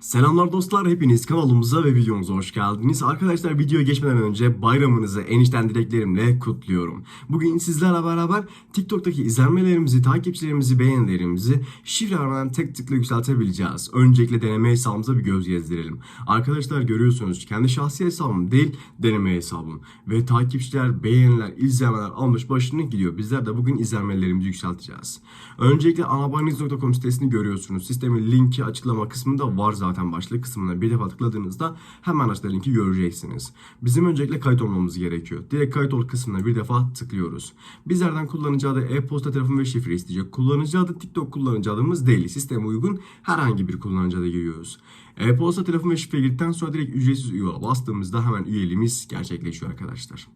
Selamlar dostlar, hepiniz kanalımıza ve videomuza hoş geldiniz. Arkadaşlar videoya geçmeden önce bayramınızı enişten dileklerimle kutluyorum. Bugün sizlerle beraber TikTok'taki izlenmelerimizi, takipçilerimizi, beğenilerimizi şifre vermeden tek tıkla yükseltebileceğiz. Öncelikle deneme hesabımıza bir göz gezdirelim. Arkadaşlar görüyorsunuz kendi şahsi hesabım değil, deneme hesabım. Ve takipçiler, beğeniler, izlenmeler almış başını gidiyor. Bizler de bugün izlenmelerimizi yükselteceğiz. Öncelikle anabaniniz.com sitesini görüyorsunuz. Sistemin linki açıklama kısmında var zaten başlık kısmına. Bir defa tıkladığınızda hemen aşağıda linki göreceksiniz. Bizim öncelikle kayıt olmamız gerekiyor. Direkt kayıt ol kısmına bir defa tıklıyoruz. Bizlerden kullanıcı adı, e-posta, telefon ve şifre isteyecek. Kullanıcı adı TikTok kullanıcı adımız değil. Sisteme uygun herhangi bir kullanıcı adı giriyoruz. E-posta, telefon ve şifre girdikten sonra direkt ücretsiz üye. Bastığımızda hemen üyeliğimiz gerçekleşiyor arkadaşlar.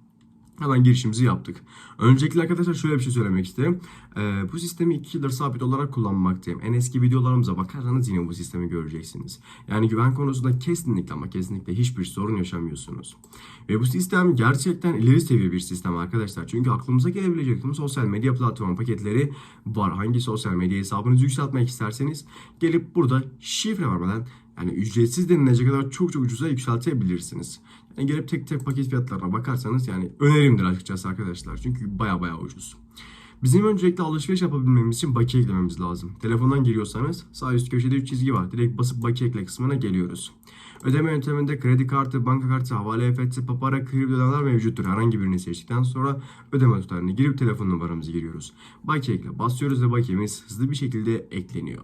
Hemen girişimizi yaptık. Öncelikle arkadaşlar şöyle bir şey söylemek isterim. Ee, bu sistemi 2 yıldır sabit olarak kullanmaktayım. En eski videolarımıza bakarsanız yine bu sistemi göreceksiniz. Yani güven konusunda kesinlikle ama kesinlikle hiçbir sorun yaşamıyorsunuz. Ve bu sistem gerçekten ileri seviye bir sistem arkadaşlar. Çünkü aklımıza gelebilecek tüm sosyal medya platform paketleri var. Hangi sosyal medya hesabınızı yükseltmek isterseniz gelip burada şifre vermeden yani ücretsiz denilecek kadar çok çok ucuza yükseltebilirsiniz. Yani gelip tek tek paket fiyatlarına bakarsanız yani önerimdir açıkçası arkadaşlar. Çünkü baya baya ucuz. Bizim öncelikle alışveriş yapabilmemiz için bakiye eklememiz lazım. Telefondan giriyorsanız sağ üst köşede 3 çizgi var. Direkt basıp bakiye ekle kısmına geliyoruz. Ödeme yönteminde kredi kartı, banka kartı, havale EFT, papara, kripto ödemeler mevcuttur. Herhangi birini seçtikten sonra ödeme tutarını girip telefon numaramızı giriyoruz. Bakiye ekle basıyoruz ve bakiyemiz hızlı bir şekilde ekleniyor.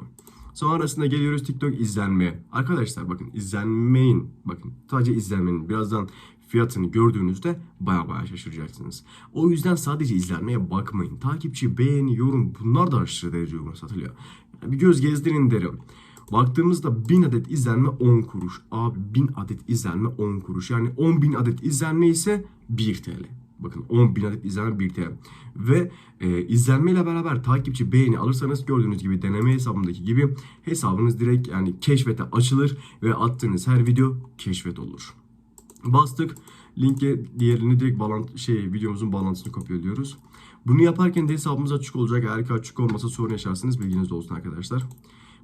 Sonrasında geliyoruz TikTok izlenmeye. Arkadaşlar bakın izlenmeyin. Bakın sadece izlenmenin birazdan fiyatını gördüğünüzde baya baya şaşıracaksınız. O yüzden sadece izlenmeye bakmayın. Takipçi, beğeni, yorum bunlar da aşırı derece uygun satılıyor. Yani bir göz gezdirin derim. Baktığımızda 1000 adet izlenme 10 kuruş. Abi 1000 adet izlenme 10 kuruş. Yani 10 bin adet izlenme ise 1 TL. Bakın 10 bin adet izlenme 1 TL. Ve e, izlenmeyle beraber takipçi beğeni alırsanız gördüğünüz gibi deneme hesabımdaki gibi hesabınız direkt yani keşfete açılır ve attığınız her video keşfet olur. Bastık. Linke diğerini direkt bağlantı şey videomuzun bağlantısını kopyalıyoruz. Bunu yaparken de hesabımız açık olacak. Eğer ki açık olmasa sorun yaşarsınız. Bilginiz olsun arkadaşlar.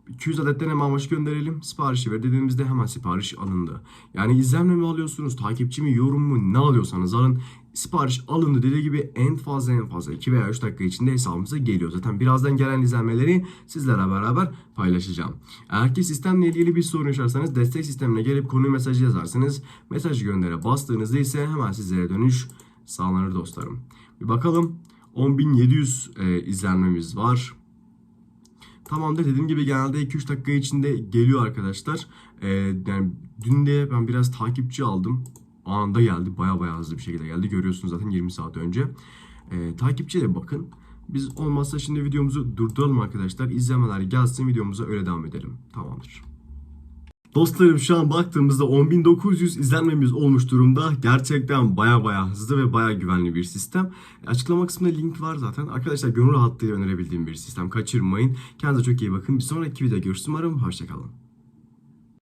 200 adetten hemen maç gönderelim. Siparişi ver dediğimizde hemen sipariş alındı. Yani izlenme mi alıyorsunuz, takipçi mi, yorum mu ne alıyorsanız alın. Sipariş alındı dediği gibi en fazla en fazla 2 veya 3 dakika içinde hesabımıza geliyor. Zaten birazdan gelen izlenmeleri sizlerle beraber paylaşacağım. Eğer ki sistemle ilgili bir sorun yaşarsanız destek sistemine gelip konu mesajı yazarsınız. Mesaj göndere bastığınızda ise hemen sizlere dönüş sağlanır dostlarım. Bir bakalım 10.700 e, izlenmemiz var. Tamamdır dediğim gibi genelde 2-3 dakika içinde geliyor arkadaşlar. Ee, yani dün de ben biraz takipçi aldım. Anında geldi. Baya baya hızlı bir şekilde geldi. Görüyorsunuz zaten 20 saat önce. Ee, takipçiye bakın. Biz olmazsa şimdi videomuzu durduralım arkadaşlar. İzlemeler gelsin videomuza öyle devam edelim. Tamamdır. Dostlarım şu an baktığımızda 10.900 izlenmemiz olmuş durumda. Gerçekten baya baya hızlı ve baya güvenli bir sistem. Açıklama kısmında link var zaten. Arkadaşlar gönül rahatlığıyla önerebildiğim bir sistem. Kaçırmayın. Kendinize çok iyi bakın. Bir sonraki videoda görüşürüz umarım. Hoşçakalın.